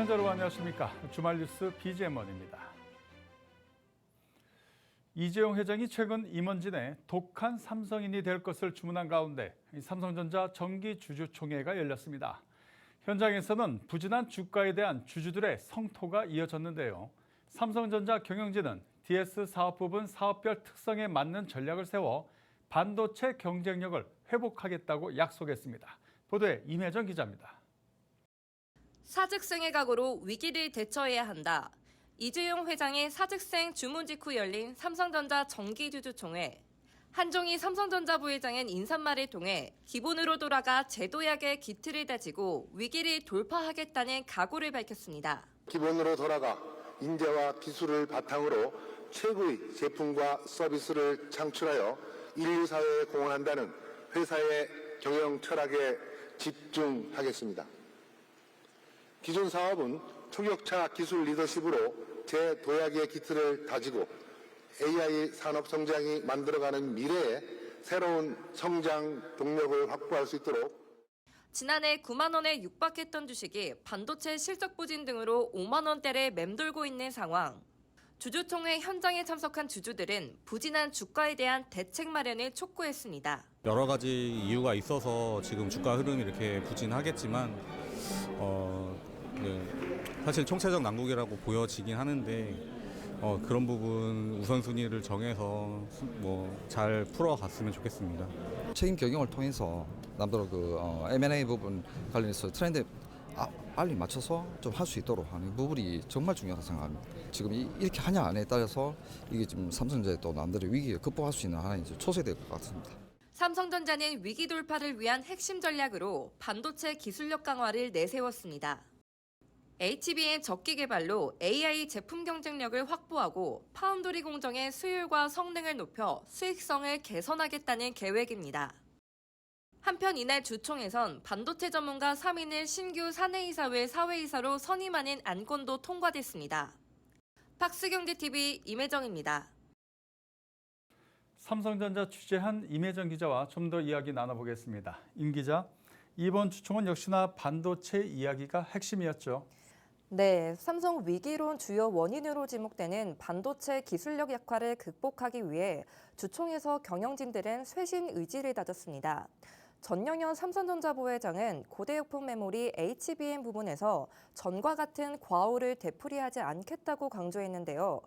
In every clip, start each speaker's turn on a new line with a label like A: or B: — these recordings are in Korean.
A: 시청자 여러분 안녕하십니까. 주말 뉴스 BGM원입니다. 이재용 회장이 최근 임원진의 독한 삼성인이 될 것을 주문한 가운데 이 삼성전자 정기 주주총회가 열렸습니다. 현장에서는 부진한 주가에 대한 주주들의 성토가 이어졌는데요. 삼성전자 경영진은 DS 사업 부분 사업별 특성에 맞는 전략을 세워 반도체 경쟁력을 회복하겠다고 약속했습니다. 보도에 임혜정 기자입니다.
B: 사직생의 각오로 위기를 대처해야 한다. 이재용 회장의 사직생 주문 직후 열린 삼성전자 정기주주총회. 한종희 삼성전자 부회장은 인사말을 통해 기본으로 돌아가 제도약의 기틀을 다지고 위기를 돌파하겠다는 각오를 밝혔습니다.
C: 기본으로 돌아가 인재와 기술을 바탕으로 최고의 제품과 서비스를 창출하여 인류 사회에 공헌한다는 회사의 경영 철학에 집중하겠습니다. 기존 사업은 초격차 기술 리더십으로 제도약의 기틀을 다지고 AI 산업 성장이 만들어가는 미래에 새로운 성장 동력을 확보할 수 있도록
B: 지난해 9만 원에 육박했던 주식이 반도체 실적 부진 등으로 5만 원대를 맴돌고 있는 상황. 주주총회 현장에 참석한 주주들은 부진한 주가에 대한 대책 마련을 촉구했습니다.
D: 여러 가지 이유가 있어서 지금 주가 흐름이 이렇게 부진하겠지만 어, 네, 사실 총체적 난국이라고 보여지긴 하는데 어, 그런 부분 우선순위를 정해서 뭐 잘 풀어갔으면 좋겠습니다.
E: 책임 경영을 통해서 남대로 그 어, M&A 부분 관련해서 트렌드 아, 빨리 맞춰서 좀 할 수 있도록 하는 부분이 정말 중요하다고 생각합니다. 지금 이, 이렇게 하냐 안에 따라서 이게 지금 삼성전자의 또 남들의 위기를 극복할 수 있는 하나의 초세될 것 같습니다.
B: 삼성전자는 위기 돌파를 위한 핵심 전략으로 반도체 기술력 강화를 내세웠습니다. HBM 적기 개발로 AI 제품 경쟁력을 확보하고 파운드리 공정의 수율과 성능을 높여 수익성을 개선하겠다는 계획입니다. 한편 이날 주총에선 반도체 전문가 3인을 신규 사내이사회 사회이사로 선임하는 안건도 통과됐습니다. 박스경제TV 임혜정입니다.
A: 삼성전자 취재한 임혜정 기자와 좀 더 이야기 나눠보겠습니다. 임 기자, 이번 주총은 역시나 반도체 이야기가 핵심이었죠.
F: 네, 삼성 위기론 주요 원인으로 지목되는 반도체 기술력 약화를 극복하기 위해 주총에서 경영진들은 쇄신 의지를 다졌습니다. 전영현 삼성전자 부회장은 고대역폭 메모리 HBM 부분에서 전과 같은 과오를 되풀이하지 않겠다고 강조했는데요.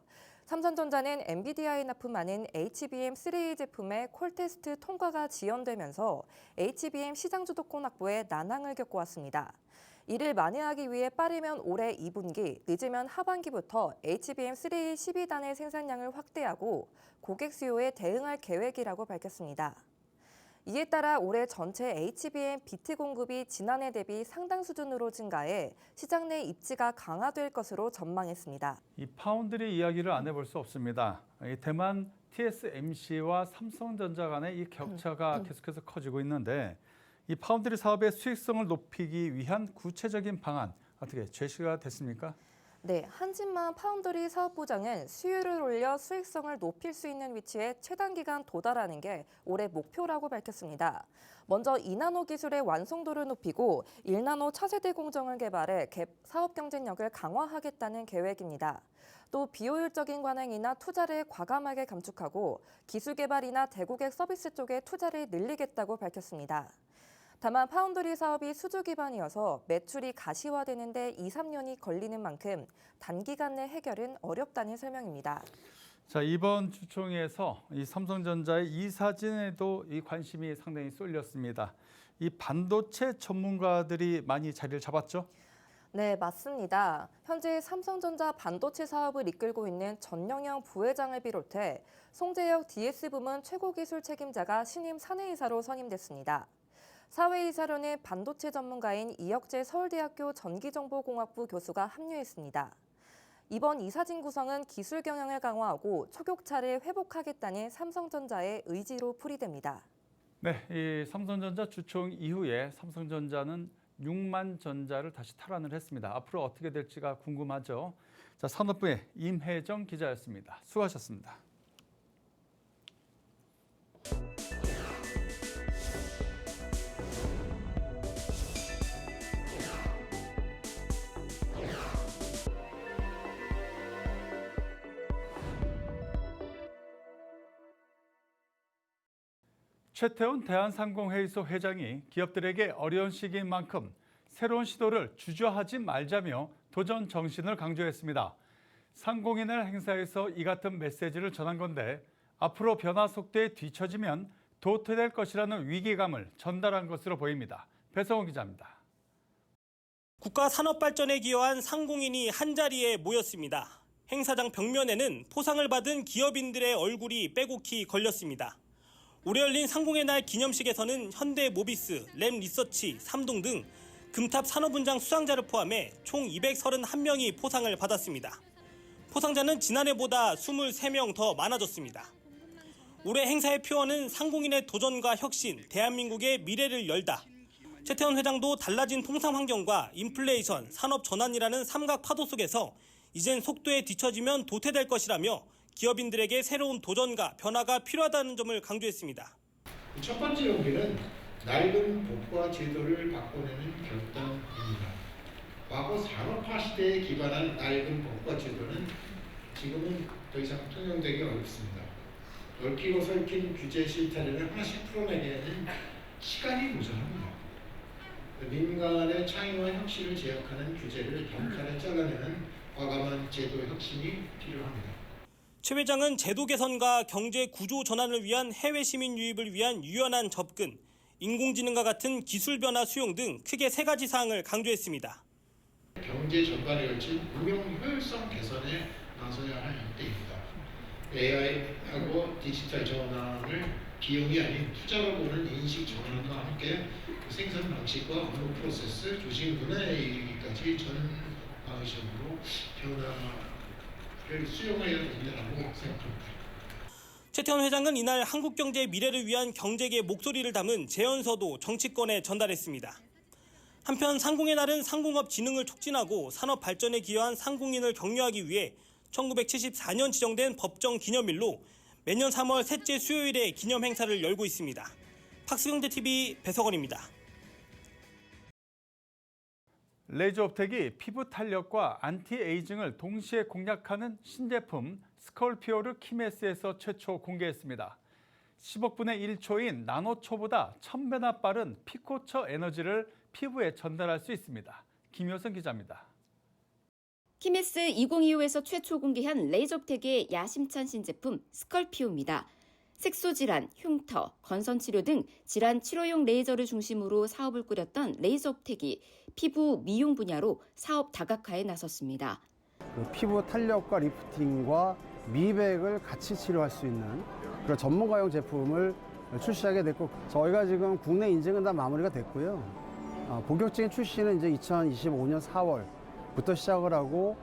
F: 삼성전자는 엔비디아에 납품하는 HBM3A 제품의 콜테스트 통과가 지연되면서 HBM 시장 주도권 확보에 난항을 겪어왔습니다. 이를 만회하기 위해 빠르면 올해 2분기, 늦으면 하반기부터 HBM3A 12단의 생산량을 확대하고 고객 수요에 대응할 계획이라고 밝혔습니다. 이에 따라 올해 전체 HBM 비트 공급이 지난해 대비 상당 수준으로 증가해 시장 내 입지가 강화될 것으로 전망했습니다.
A: 이 파운드리 이야기를 안 해볼 수 없습니다. 이 대만 TSMC와 삼성전자 간의 이 격차가 계속해서 커지고 있는데 이 파운드리 사업의 수익성을 높이기 위한 구체적인 방안 어떻게 제시가 됐습니까?
F: 네, 한진만 파운드리 사업부장은 수율을 올려 수익성을 높일 수 있는 위치에 최단 기간 도달하는 게 올해 목표라고 밝혔습니다. 먼저 2나노 기술의 완성도를 높이고 1나노 차세대 공정을 개발해 갭 사업 경쟁력을 강화하겠다는 계획입니다. 또 비효율적인 관행이나 투자를 과감하게 감축하고 기술 개발이나 대고객 서비스 쪽에 투자를 늘리겠다고 밝혔습니다. 다만 파운드리 사업이 수주 기반이어서 매출이 가시화되는데 2, 3년이 걸리는 만큼 단기간 내 해결은 어렵다는 설명입니다.
A: 자 이번 주총에서 이 삼성전자의 이 사진에도 이 관심이 상당히 쏠렸습니다. 이 반도체 전문가들이 많이 자리를 잡았죠.
F: 네, 맞습니다. 현재 삼성전자 반도체 사업을 이끌고 있는 전영영 부회장을 비롯해 송재혁 DS 부문 최고 기술 책임자가 신임 사내이사로 선임됐습니다. 사회이사로는 반도체 전문가인 이혁재 서울대학교 전기정보공학부 교수가 합류했습니다. 이번 이사진 구성은 기술 경영을 강화하고 초격차를 회복하겠다는 삼성전자의 의지로 풀이됩니다.
A: 네, 이 삼성전자 주총 이후에 삼성전자는 6만 전자를 다시 탈환을 했습니다. 앞으로 어떻게 될지가 궁금하죠. 자, 산업부의 임혜정 기자였습니다. 수고하셨습니다. 최태원 대한상공회의소 회장이 기업들에게 어려운 시기인 만큼 새로운 시도를 주저하지 말자며 도전 정신을 강조했습니다. 상공인의 행사에서 이 같은 메시지를 전한 건데 앞으로 변화 속도에 뒤처지면 도태될 것이라는 위기감을 전달한 것으로 보입니다. 배성호 기자입니다.
G: 국가 산업 발전에 기여한 상공인이 한자리에 모였습니다. 행사장 벽면에는 포상을 받은 기업인들의 얼굴이 빼곡히 걸렸습니다. 올해 열린 상공의 날 기념식에서는 현대 모비스, 램 리서치, 삼동 등 금탑 산업훈장 수상자를 포함해 총 231명이 포상을 받았습니다. 포상자는 지난해보다 23명 더 많아졌습니다. 올해 행사의 표어는 상공인의 도전과 혁신, 대한민국의 미래를 열다. 최태원 회장도 달라진 통상 환경과 인플레이션, 산업 전환이라는 삼각 파도 속에서 이젠 속도에 뒤처지면 도태될 것이라며 기업인들에게 새로운 도전과 변화가 필요하다는 점을 강조했습니다.
H: 첫 번째 용기는 낡은 법과 제도를 바꿔내는 결단입니다. 과거 산업화 시대에 기반한 낡은 법과 제도는 지금은 더 이상 통용되기 어렵습니다. 얽히고 설킨 규제 실타래를 하나씩 풀어내기에는 시간이 모자랍니다. 민간의 창의와 혁신을 제약하는 규제를 단칼에 잘라내는 과감한 제도 혁신이 필요합니다.
G: 최 회장은 제도 개선과 경제 구조 전환을 위한 해외 시민 유입을 위한 유연한 접근, 인공지능과 같은 기술 변화 수용 등 크게 세 가지 사항을 강조했습니다.
H: 경제 전반에 걸친 운용 효율성 개선에 나서야 할 때입니다. AI하고 디지털 전환을 비용이 아닌 투자로 보는 인식 전환과 함께 생산 방식과 업무 프로세스, 조직 문화에 이르기까지 전 방식으로 변화를 수용해야 된다고 생각합니다.
G: 최태원 회장은 이날 한국 경제의 미래를 위한 경제계의 목소리를 담은 제언서도 정치권에 전달했습니다. 한편 상공의 날은 상공업 진흥을 촉진하고 산업 발전에 기여한 상공인을 격려하기 위해 1974년 지정된 법정 기념일로 매년 3월 셋째 수요일에 기념 행사를 열고 있습니다. 팍스경제TV 배석원입니다.
A: 레이저 업텍이 피부 탄력과 안티에이징을 동시에 공략하는 신제품 스컬피오를 키메스에서 최초 공개했습니다. 10억분의 1초인 나노초보다 1000배나 빠른 피코처 에너지를 피부에 전달할 수 있습니다. 김효선 기자입니다.
I: 키메스 2025에서 최초 공개한 레이저텍의 야심찬 신제품 스컬피오입니다. 색소 질환, 흉터, 건선 치료 등 질환 치료용 레이저를 중심으로 사업을 꾸렸던 레이저업텍이 피부 미용 분야로 사업 다각화에 나섰습니다.
J: 그 피부 탄력과 리프팅과 미백을 같이 치료할 수 있는 그런 전문가용 제품을 출시하게 됐고 저희가 지금 국내 인증은 다 마무리가 됐고요. 어, 본격적인 출시는 이제 2025년 4월부터 시작을 하고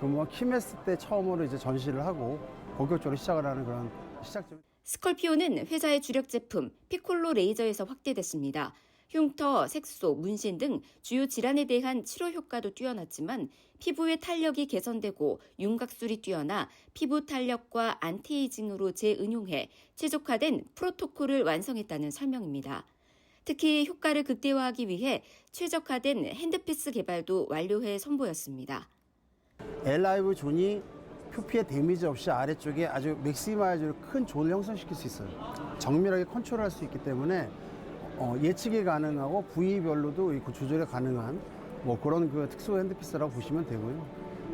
J: 그뭐 키메스 때 처음으로 이제 전시를 하고 본격적으로 시작을 하는 그런 시작점.
I: 스컬피오는 회사의 주력 제품 피콜로 레이저에서 확대됐습니다. 흉터, 색소, 문신 등 주요 질환에 대한 치료 효과도 뛰어났지만 피부의 탄력이 개선되고 윤곽술이 뛰어나 피부 탄력과 안티에이징으로 재응용해 최적화된 프로토콜을 완성했다는 설명입니다. 특히 효과를 극대화하기 위해 최적화된 핸드피스 개발도 완료해 선보였습니다.
J: 엘라이브 존이 표피에 데미지 없이 아래쪽에 아주 맥시마이즈로 큰 존을 형성시킬 수 있어요. 정밀하게 컨트롤할 수 있기 때문에 어, 예측이 가능하고 부위별로도 이 조절이 가능한 뭐 그런 그 특수 핸드피스라고 보시면 되고요.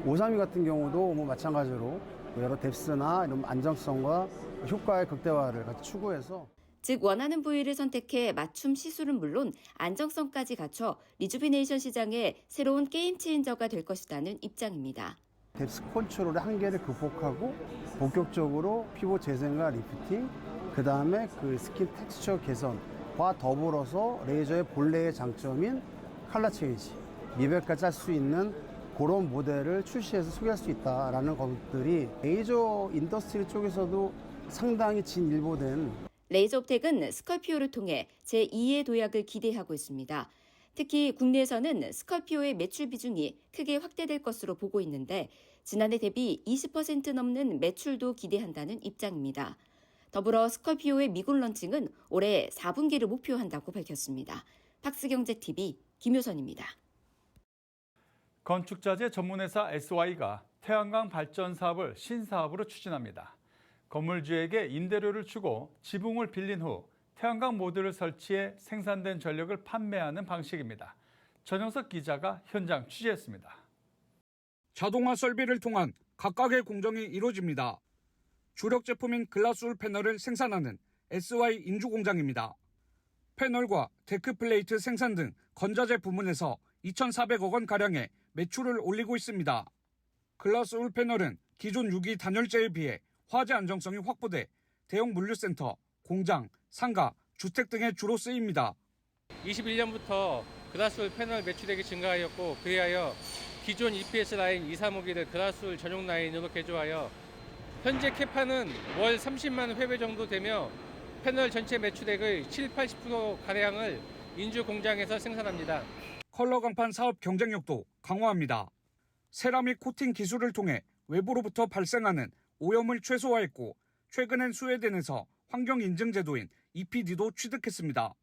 J: 532 같은 경우도 뭐 마찬가지로 여러 뎁스나 이런 안정성과 효과의 극대화를 같이 추구해서
I: 즉 원하는 부위를 선택해 맞춤 시술은 물론 안정성까지 갖춰 리주비네이션 시장의 새로운 게임 체인저가 될 것이라는 입장입니다.
J: 뎁스 컨트롤의 한계를 극복하고 본격적으로 피부 재생과 리프팅, 그 다음에 그 스킨 텍스처 개선과 더불어서 레이저의 본래의 장점인 칼라 체인지, 미백까지 할 수 있는 그런 모델을 출시해서 소개할 수 있다라는 것들이 레이저 인더스트리 쪽에서도 상당히 진일보된
I: 레이저업텍은 스컬피오를 통해 제2의 도약을 기대하고 있습니다. 특히 국내에서는 스컬피오의 매출 비중이 크게 확대될 것으로 보고 있는데 지난해 대비 20% 넘는 매출도 기대한다는 입장입니다. 더불어 스컬피오의 미국 런칭은 올해 4분기를 목표한다고 밝혔습니다. 팍스경제TV 김효선입니다.
A: 건축자재 전문회사 SY가 태양광 발전 사업을 신사업으로 추진합니다. 건물주에게 임대료를 주고 지붕을 빌린 후 태양광 모듈을 설치해 생산된 전력을 판매하는 방식입니다. 전영석 기자가 현장 취재했습니다.
K: 자동화 설비를 통한 각각의 공정이 이루어집니다. 주력 제품인 글라스울 패널을 생산하는 SY 인주 공장입니다. 패널과 데크 플레이트 생산 등 건자재 부문에서 2,400억 원 가량의 매출을 올리고 있습니다. 글라스울 패널은 기존 유기 단열재에 비해 화재 안정성이 확보돼 대형 물류센터, 공장, 상가, 주택 등에 주로 쓰입니다.
L: 21년부터 그라스울 패널 매출액이 증가하였고 그에 하여 기존 EPS 라인 2, 3호기를 그라스울 전용 라인으로 개조하여 현재 캐파는 월 30만 회배 정도 되며 패널 전체 매출액의 7, 80% 가량을 인주 공장에서 생산합니다.
K: 컬러 강판 사업 경쟁력도 강화합니다. 세라믹 코팅 기술을 통해 외부로부터 발생하는 오염을 최소화했고 최근엔 스웨덴에서 환경 인증 제도인 EPD도 취득했습니다.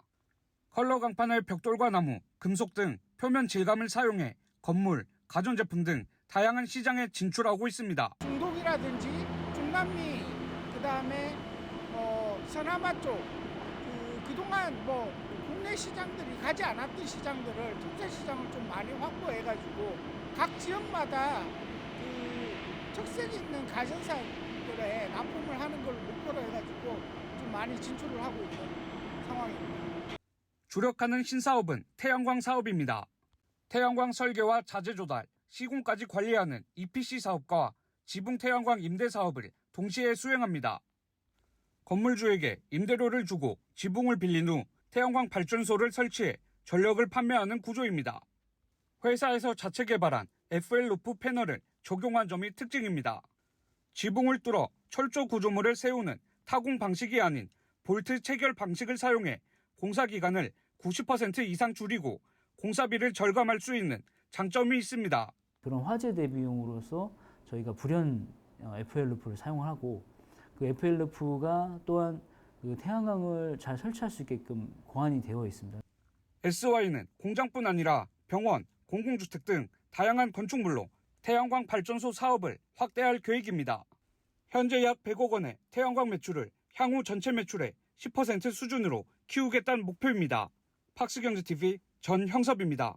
K: 컬러 강판을 벽돌과 나무, 금속 등 표면 질감을 사용해 건물, 가전제품 등 다양한 시장에 진출하고 있습니다.
M: 중동이라든지 중남미 그 다음에 어, 서남아 쪽 그, 그동안 뭐 국내 시장들이 가지 않았던 시장들을 통세 시장을 좀 많이 확보해가지고 각 지역마다 그 특색 있는 가전사 들에 납품을 하는 걸 목표로 해가지고 좀 많이 진출을 하고 있는 상황입니다.
K: 주력하는 신사업은 태양광 사업입니다. 태양광 설계와 자재 조달, 시공까지 관리하는 EPC 사업과 지붕 태양광 임대 사업을 동시에 수행합니다. 건물주에게 임대료를 주고 지붕을 빌린 후 태양광 발전소를 설치해 전력을 판매하는 구조입니다. 회사에서 자체 개발한 FL 루프 패널을 적용한 점이 특징입니다. 지붕을 뚫어 철조 구조물을 세우는 타공 방식이 아닌 볼트 체결 방식을 사용해 공사 기간을 90% 이상 줄이고 공사비를 절감할 수 있는 장점이 있습니다.
N: 그런 화재 대비용으로서 저희가 불연 FL 루프를 사용하고 그 FL 루프가 또한 그 태양광을 잘 설치할 수 있게끔 고안이 되어 있습니다.
K: SY는 공장뿐 아니라 병원, 공공주택 등 다양한 건축물로 태양광 발전소 사업을 확대할 계획입니다. 현재 약 100억 원의 태양광 매출을 향후 전체 매출의 10% 수준으로 키우겠다는 목표입니다. 팍스경제TV 전형섭입니다.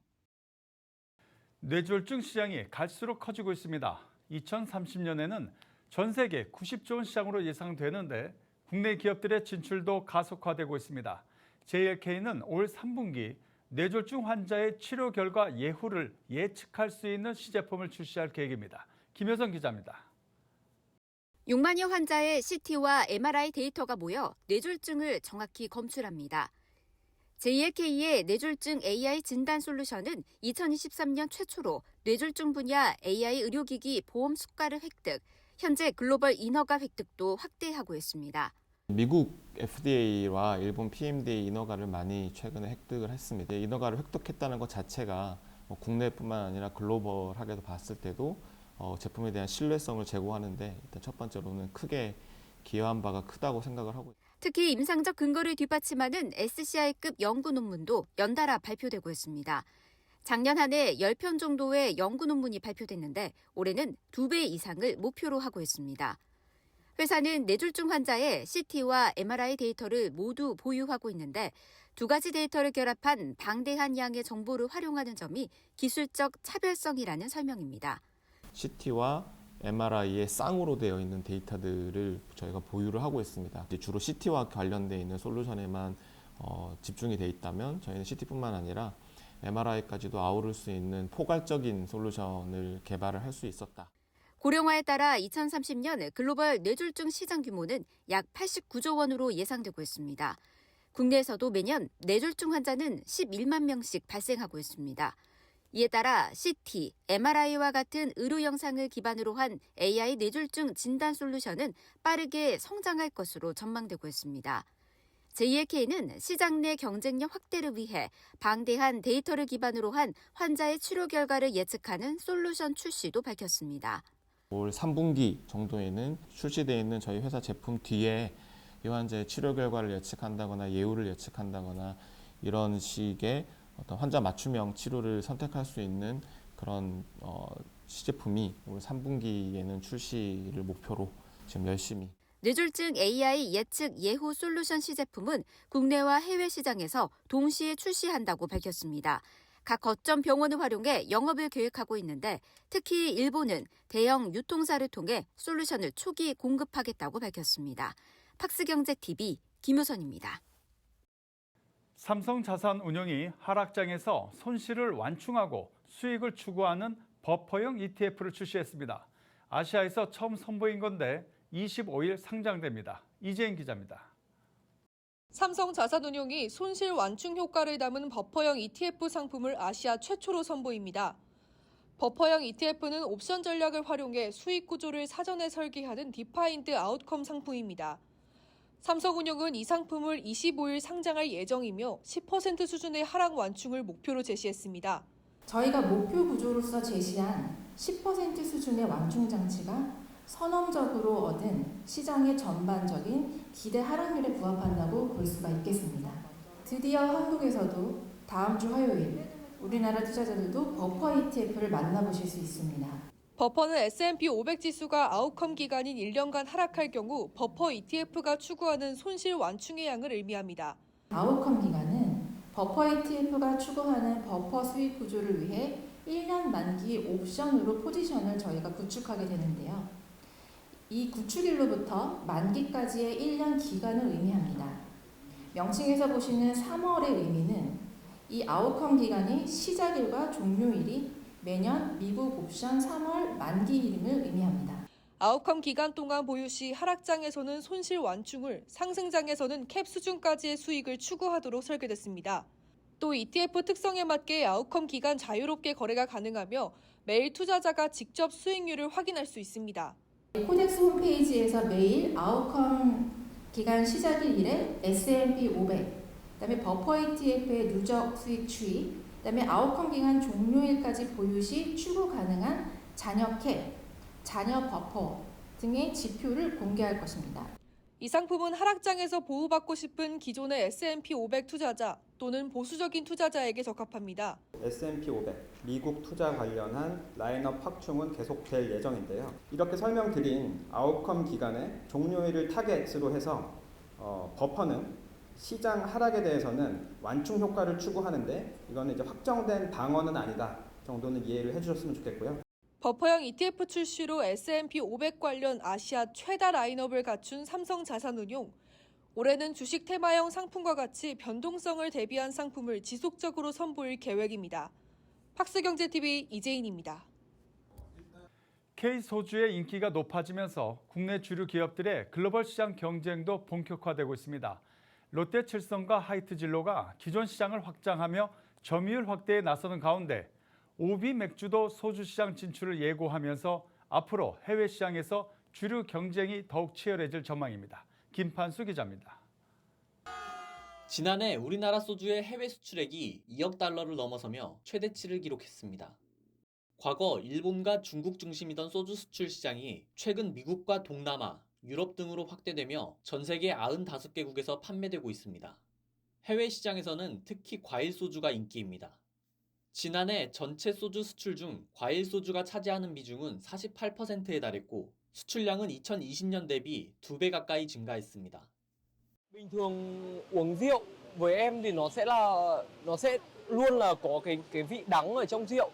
A: 뇌졸중 시장이 갈수록 커지고 있습니다. 2030년에는 전 세계 90조 원 시장으로 예상되는데 국내 기업들의 진출도 가속화되고 있습니다. JLK는 올 3분기 뇌졸중 환자의 치료 결과 예후를 예측할 수 있는 시제품을 출시할 계획입니다. 김효정 기자입니다.
I: 6만여 환자의 CT와 MRI 데이터가 모여 뇌졸중을 정확히 검출합니다. JLK의 뇌졸중 AI 진단 솔루션은 2023년 최초로 뇌졸중 분야 AI 의료기기 보험 수가를 획득, 현재 글로벌 인허가 획득도 확대하고 있습니다.
O: 미국 FDA와 일본 PMDA 인허가를 많이 최근에 획득을 했습니다. 인허가를 획득했다는 것 자체가 뭐 국내뿐만 아니라 글로벌하게도 봤을 때도 어, 제품에 대한 신뢰성을 제고하는데 일단 첫 번째로는 크게 기여한 바가 크다고 생각을 하고.
I: 특히 임상적 근거를 뒷받침하는 SCI급 연구 논문도 연달아 발표되고 있습니다. 작년 한 해 10편 정도의 연구 논문이 발표됐는데 올해는 2배 이상을 목표로 하고 있습니다. 회사는 뇌졸중 환자의 CT와 MRI 데이터를 모두 보유하고 있는데 두 가지 데이터를 결합한 방대한 양의 정보를 활용하는 점이 기술적 차별성이라는 설명입니다.
O: CT와 MRI의 쌍으로 되어 있는 데이터들을 저희가 보유를 하고 있습니다. 주로 CT와 관련되어 있는 솔루션에만 어, 집중이 돼 있다면 저희는 CT뿐만 아니라 MRI까지도 아우를 수 있는 포괄적인 솔루션을 개발을 할 수 있었다.
I: 고령화에 따라 2030년 글로벌 뇌졸중 시장 규모는 약 89조 원으로 예상되고 있습니다. 국내에서도 매년 뇌졸중 환자는 11만 명씩 발생하고 있습니다. 이에 따라 CT, MRI와 같은 의료 영상을 기반으로 한 AI 뇌졸중 진단 솔루션은 빠르게 성장할 것으로 전망되고 있습니다. JLK는 시장 내 경쟁력 확대를 위해 방대한 데이터를 기반으로 한 환자의 치료 결과를 예측하는 솔루션 출시도 밝혔습니다.
O: 올 3분기 정도에는 출시되어 있는 저희 회사 제품 뒤에 이 환자의 치료 결과를 예측한다거나 예후를 예측한다거나 이런 식의 어떤 환자 맞춤형 치료를 선택할 수 있는 그런 어, 시제품이 올 3분기에는 출시를 목표로 지금 열심히
I: 뇌졸중 AI 예측 예후 솔루션 시제품은 국내와 해외 시장에서 동시에 출시한다고 밝혔습니다. 각 거점 병원을 활용해 영업을 계획하고 있는데 특히 일본은 대형 유통사를 통해 솔루션을 초기 공급하겠다고 밝혔습니다. 팍스경제TV 김효선입니다.
A: 삼성 자산 운용이 하락장에서 손실을 완충하고 수익을 추구하는 버퍼형 ETF를 출시했습니다. 아시아에서 처음 선보인 건데 25일 상장됩니다. 이재인 기자입니다.
P: 삼성 자산운용이 손실 완충 효과를 담은 버퍼형 ETF 상품을 아시아 최초로 선보입니다. 버퍼형 ETF는 옵션 전략을 활용해 수익 구조를 사전에 설계하는 디파인드 아웃컴 상품입니다. 삼성운용은 이 상품을 25일 상장할 예정이며 10% 수준의 하락 완충을 목표로 제시했습니다.
Q: 저희가 목표 구조로서 제시한 10% 수준의 완충 장치가 선언적으로 얻은 시장의 전반적인 기대 하락률에 부합한다고 볼 수가 있겠습니다. 드디어 한국에서도 다음 주 화요일 우리나라 투자자들도 버퍼 ETF를 만나보실 수 있습니다.
P: 버퍼는 S&P 500 지수가 아웃컴 기간인 1년간 하락할 경우 버퍼 ETF가 추구하는 손실 완충의 양을 의미합니다.
Q: 아웃컴 기간은 버퍼 ETF가 추구하는 버퍼 수익 구조를 위해 1년 만기 옵션으로 포지션을 저희가 구축하게 되는데요. 이 구축일로부터 만기까지의 1년 기간을 의미합니다. 명칭에서 보시는 3월의 의미는 이 아웃컴 기간이 시작일과 종료일이 매년 미국 옵션 3월 만기일임을 의미합니다.
P: 아웃컴 기간 동안 보유 시 하락장에서는 손실 완충을, 상승장에서는 캡 수준까지의 수익을 추구하도록 설계됐습니다. 또 ETF 특성에 맞게 아웃컴 기간 자유롭게 거래가 가능하며 매일 투자자가 직접 수익률을 확인할 수 있습니다.
Q: 코덱스 홈페이지에서 매일 아웃컴 기간 시작일에 S&P 500, 그다음에 버퍼 ETF의 누적 수익 추이, 그다음에 아웃컴 기간 종료일까지 보유 시 추구 가능한 잔여 캡, 잔여 버퍼 등의 지표를 공개할 것입니다.
P: 이 상품은 하락장에서 보호받고 싶은 기존의 S&P 500 투자자 또는 보수적인 투자자에게 적합합니다.
R: S&P 500 미국 투자 관련한 라인업 확충은 계속될 예정인데요. 이렇게 설명드린 아웃컴 기간의 종료일을 타겟으로 해서 어, 버퍼는 시장 하락에 대해서는 완충 효과를 추구하는데 이거는 이제 확정된 방어는 아니다 정도는 이해를 해주셨으면 좋겠고요.
P: 버퍼형 ETF 출시로 S&P 500 관련 아시아 최다 라인업을 갖춘 삼성자산운용. 올해는 주식 테마형 상품과 같이 변동성을 대비한 상품을 지속적으로 선보일 계획입니다. 팍스경제TV 이재인입니다.
A: K 소주의 인기가 높아지면서 국내 주류 기업들의 글로벌 시장 경쟁도 본격화되고 있습니다. 롯데칠성과 하이트진로가 기존 시장을 확장하며 점유율 확대에 나서는 가운데 오비 맥주도 소주 시장 진출을 예고하면서 앞으로 해외 시장에서 주류 경쟁이 더욱 치열해질 전망입니다. 김판수 기자입니다.
S: 지난해 우리나라 소주의 해외 수출액이 2억 달러를 넘어서며 최대치를 기록했습니다. 과거 일본과 중국 중심이던 소주 수출 시장이 최근 미국과 동남아, 유럽 등으로 확대되며 전 세계 95개국에서 판매되고 있습니다. 해외 시장에서는 특히 과일 소주가 인기입니다. 지난해 전체 소주 수출 중 과일 소주가 차지하는 비중은 48%에 달했고 수출량은 2020년 대비 2배 가까이 증가했습니다.
T: bình thường uống rượu với em thì nó sẽ là nó sẽ luôn là có cái cái vị đắng ở trong rượu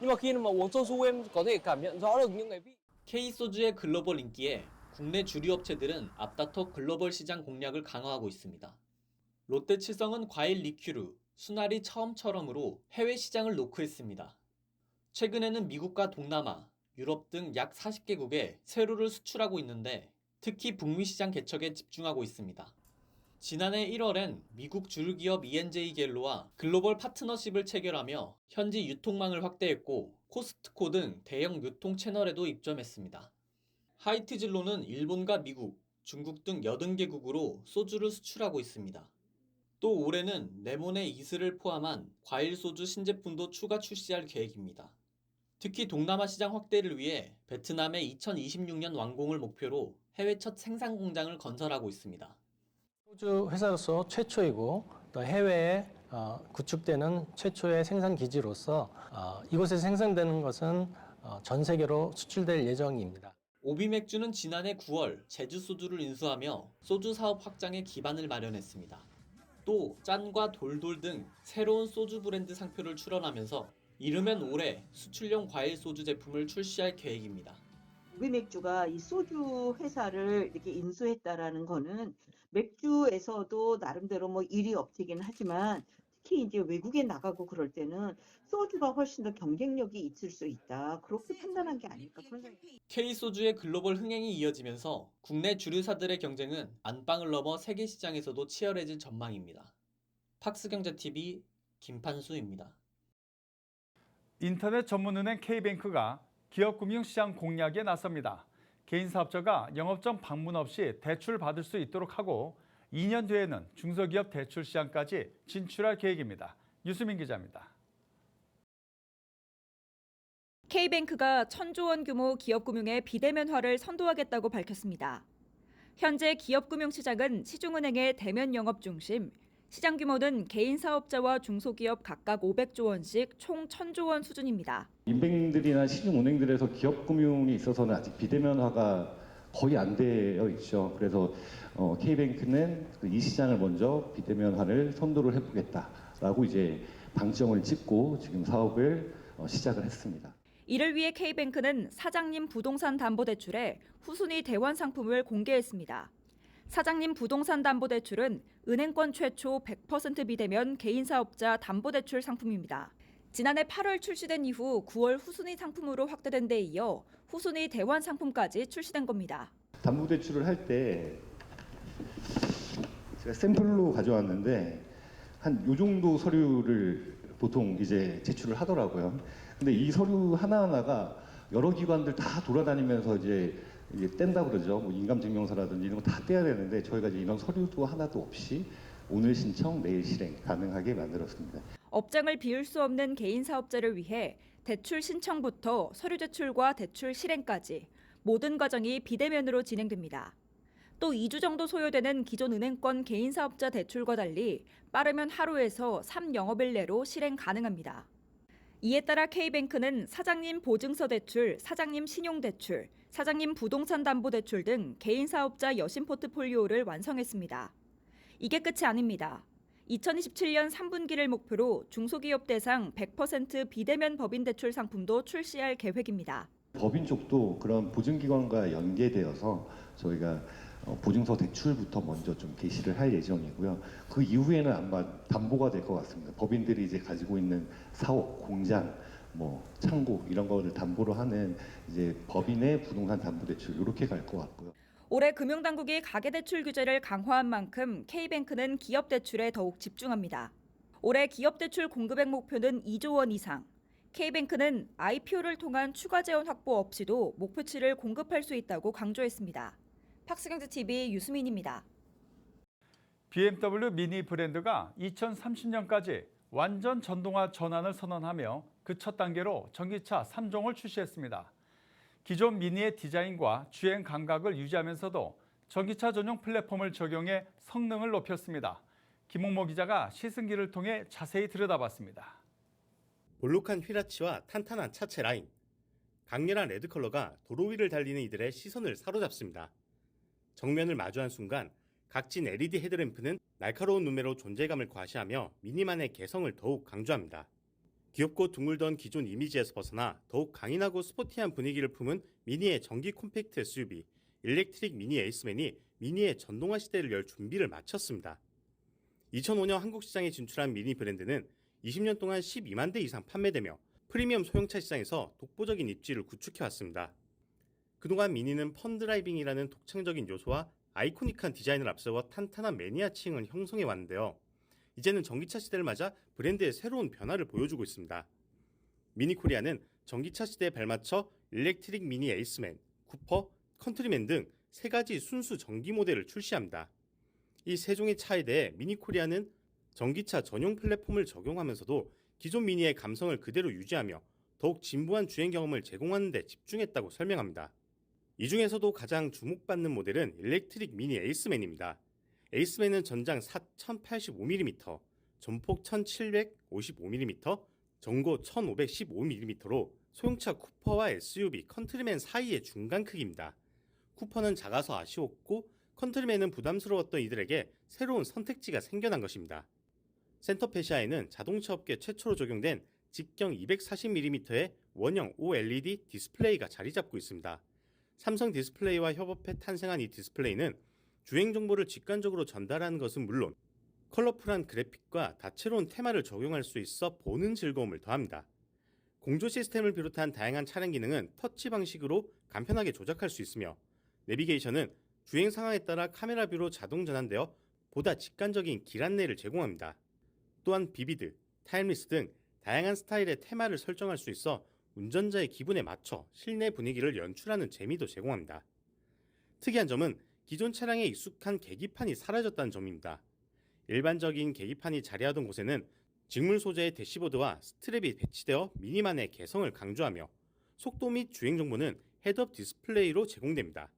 T: nhưng mà khi mà uống soju em có thể cảm nhận rõ được những cái vị
S: K 소주의 글로벌 인기에 국내 주류 업체들은 앞다퉈 글로벌 시장 공략을 강화하고 있습니다. 롯데칠성은 과일 리큐르, 수나리 처음처럼으로 해외 시장을 노크했습니다. 최근에는 미국과 동남아, 유럽 등 약 40개국에 세로를 수출하고 있는데 특히 북미 시장 개척에 집중하고 있습니다. 지난해 1월엔 미국 주류기업 E&J 갤로와 글로벌 파트너십을 체결하며 현지 유통망을 확대했고 코스트코 등 대형 유통 채널에도 입점했습니다. 하이트진로는 일본과 미국, 중국 등 80개국으로 소주를 수출하고 있습니다. 또 올해는 레몬의 이슬을 포함한 과일 소주 신제품도 추가 출시할 계획입니다. 특히 동남아 시장 확대를 위해 베트남의 2026년 완공을 목표로 해외 첫 생산 공장을 건설하고 있습니다.
U: 소주 회사로서 최초이고 또 해외에 어, 구축되는 최초의 생산 기지로서 어, 이곳에서 생산되는 것은 어, 전 세계로 수출될 예정입니다.
S: 오비맥주는 지난해 9월 제주 소주를 인수하며 소주 사업 확장의 기반을 마련했습니다. 또 짠과 돌돌 등 새로운 소주 브랜드 상표를 출원하면서 이르면 올해 수출용 과일 소주 제품을 출시할 계획입니다.
V: 우비맥주가 이 소주 회사를 이렇게 인수했다라는 거는 맥주에서도 나름대로 뭐 일이 업체긴 하지만 특히 이제 외국에 나가고 그럴 때는 소주가 훨씬 더 경쟁력이 있을 수 있다. 그렇게 판단한 게 아닐까 그런 생각이
S: K소주의 글로벌 흥행이 이어지면서 국내 주류사들의 경쟁은 안방을 넘어 세계 시장에서도 치열해질 전망입니다. 팍스경제TV 김판수입니다.
A: 인터넷 전문은행 K뱅크가 기업금융시장 공략에 나섭니다. 개인 사업자가 영업점 방문 없이 대출 받을 수 있도록 하고 2년 뒤에는 중소기업 대출 시장까지 진출할 계획입니다. 유수민 기자입니다.
W: K뱅크가 천조 원 규모 기업금융의 비대면화를 선도하겠다고 밝혔습니다. 현재 기업금융 시장은 시중은행의 대면 영업 중심, 시장 규모는 개인 사업자와 중소기업 각각 500조 원씩 총 1000조 원 수준입니다.
X: 인뱅들이나 시중은행들에서 기업 금융에 있어서는 아직 비대면화가 거의 안 되어 있죠. 그래서 어, K뱅크는 그이 시장을 먼저 비대면화를 선도를 해보겠다라고 이제 방점을 찍고 지금 사업을 어, 시작을 했습니다.
W: 이를 위해 K뱅크는 사장님 부동산 담보대출에 후순위 대환 상품을 공개했습니다. 사장님 부동산 담보대출은 은행권 최초 100% 비대면 개인 사업자 담보대출 상품입니다. 지난해 8월 출시된 이후 9월 후순위 상품으로 확대된 데 이어 후순위 대환 상품까지 출시된 겁니다.
X: 담보대출을 할 때 제가 샘플로 가져왔는데 한 요 정도 서류를 보통 이제 제출을 하더라고요. 근데 이 서류 하나하나가 여러 기관들 다 돌아다니면서 이제 이게 뗀다 그러죠. 뭐 인감증명서라든지 이런 거 다 떼야 되는데 저희가 이제 이런 서류도 하나도 없이 오늘 신청 내일 실행 가능하게 만들었습니다.
W: 업장을 비울 수 없는 개인 사업자를 위해 대출 신청부터 서류 제출과 대출 실행까지 모든 과정이 비대면으로 진행됩니다. 또 2주 정도 소요되는 기존 은행권 개인 사업자 대출과 달리 빠르면 하루에서 3영업일 내로 실행 가능합니다. 이에 따라 K뱅크는 사장님 보증서 대출, 사장님 신용 대출, 사장님 부동산 담보 대출 등 개인 사업자 여신 포트폴리오를 완성했습니다. 이게 끝이 아닙니다. 2027년 3분기를 목표로 중소기업 대상 100% 비대면 법인 대출 상품도 출시할 계획입니다.
X: 법인 쪽도 그런 보증기관과 연계되어서 저희가 어, 보증서 대출부터 먼저 좀 개시를 할 예정이고요. 그 이후에는 아마 담보가 될 것 같습니다. 법인들이 이제 가지고 있는 사업, 공장, 뭐 창고 이런 거를 담보로 하는 이제 법인의 부동산 담보 대출 이렇게 갈 것 같고요.
W: 올해 금융당국이 가계대출 규제를 강화한 만큼 K뱅크는 기업 대출에 더욱 집중합니다. 올해 기업 대출 공급액 목표는 2조 원 이상. K뱅크는 IPO를 통한 추가 재원 확보 없이도 목표치를 공급할 수 있다고 강조했습니다. 팍스경제TV 유수민입니다.
A: BMW 미니 브랜드가 2030년까지 완전 전동화 전환을 선언하며 그 첫 단계로 전기차 3종을 출시했습니다. 기존 미니의 디자인과 주행 감각을 유지하면서도 전기차 전용 플랫폼을 적용해 성능을 높였습니다. 김홍모 기자가 시승기를 통해 자세히 들여다봤습니다.
Y: 볼록한 휘라치와 탄탄한 차체 라인, 강렬한 레드 컬러가 도로 위를 달리는 이들의 시선을 사로잡습니다. 정면을 마주한 순간 각진 LED 헤드램프는 날카로운 눈매로 존재감을 과시하며 미니만의 개성을 더욱 강조합니다. 귀엽고 둥글던 기존 이미지에서 벗어나 더욱 강인하고 스포티한 분위기를 품은 미니의 전기 콤팩트 SUV 일렉트릭 미니 에이스맨이 미니의 전동화 시대를 열 준비를 마쳤습니다. 2005년 한국 시장에 진출한 미니 브랜드는 20년 동안 12만 대 이상 판매되며 프리미엄 소형차 시장에서 독보적인 입지를 구축해왔습니다. 그동안 미니는 펀드라이빙이라는 독창적인 요소와 아이코닉한 디자인을 앞세워 탄탄한 매니아층을 형성해 왔는데요. 이제는 전기차 시대를 맞아 브랜드의 새로운 변화를 보여주고 있습니다. 미니 코리아는 전기차 시대에 발맞춰 일렉트릭 미니 에이스맨, 쿠퍼, 컨트리맨 등 세 가지 순수 전기 모델을 출시합니다. 이 세 종의 차에 대해 미니 코리아는 전기차 전용 플랫폼을 적용하면서도 기존 미니의 감성을 그대로 유지하며 더욱 진부한 주행 경험을 제공하는 데 집중했다고 설명합니다. 이 중에서도 가장 주목받는 모델은 일렉트릭 미니 에이스맨입니다. 에이스맨은 전장 4085mm, 전폭 1755mm, 전고 1515mm로 소형차 쿠퍼와 SUV 컨트리맨 사이의 중간 크기입니다. 쿠퍼는 작아서 아쉬웠고 컨트리맨은 부담스러웠던 이들에게 새로운 선택지가 생겨난 것입니다. 센터페시아에는 자동차 업계 최초로 적용된 직경 240mm의 원형 OLED 디스플레이가 자리 잡고 있습니다. 삼성 디스플레이와 협업해 탄생한 이 디스플레이는 주행 정보를 직관적으로 전달하는 것은 물론 컬러풀한 그래픽과 다채로운 테마를 적용할 수 있어 보는 즐거움을 더합니다. 공조 시스템을 비롯한 다양한 차량 기능은 터치 방식으로 간편하게 조작할 수 있으며 내비게이션은 주행 상황에 따라 카메라 뷰로 자동 전환되어 보다 직관적인 길 안내를 제공합니다. 또한 비비드, 타임리스 등 다양한 스타일의 테마를 설정할 수 있어 운전자의 기분에 맞춰 실내 분위기를 연출하는 재미도 제공합니다. 특이한 점은 기존 차량에 익숙한 계기판이 사라졌다는 점입니다. 일반적인 계기판이 자리하던 곳에는 직물 소재의 대시보드와 스트랩이 배치되어 미니만의 개성을 강조하며 속도 및 주행 정보는 헤드업 디스플레이로 제공됩니다.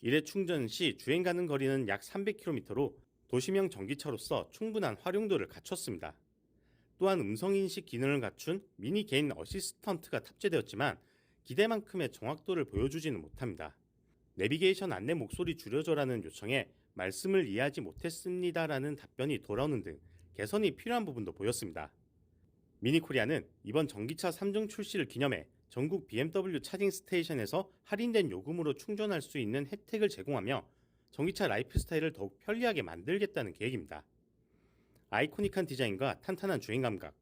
Y: 이래 충전 시 주행 가는 거리는 약 300km로 도시명 전기차로서 충분한 활용도를 갖췄습니다. 또한 음성인식 기능을 갖춘 미니 개인 어시스턴트가 탑재되었지만 기대만큼의 정확도를 보여주지는 못합니다. 내비게이션 안내 목소리 줄여줘라는 요청에 말씀을 이해하지 못했습니다라는 답변이 돌아오는 등 개선이 필요한 부분도 보였습니다. 미니코리아는 이번 전기차 3종 출시를 기념해 전국 BMW 차징 스테이션에서 할인된 요금으로 충전할 수 있는 혜택을 제공하며 전기차 라이프 스타일을 더욱 편리하게 만들겠다는 계획입니다. 아이코닉한 디자인과 탄탄한 주행 감각,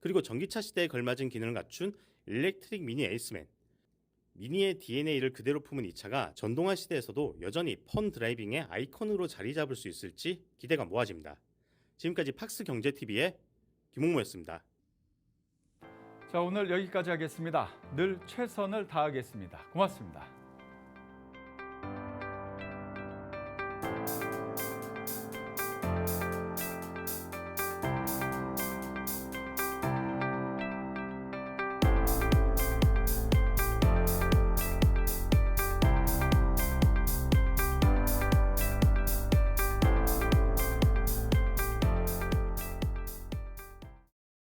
Y: 그리고 전기차 시대에 걸맞은 기능을 갖춘 일렉트릭 미니 에이스맨. 미니의 DNA를 그대로 품은 이 차가 전동화 시대에서도 여전히 펀 드라이빙의 아이콘으로 자리 잡을 수 있을지 기대가 모아집니다. 지금까지 팍스 경제TV의 김홍모였습니다.
A: 자, 오늘 여기까지 하겠습니다. 늘 최선을 다하겠습니다. 고맙습니다.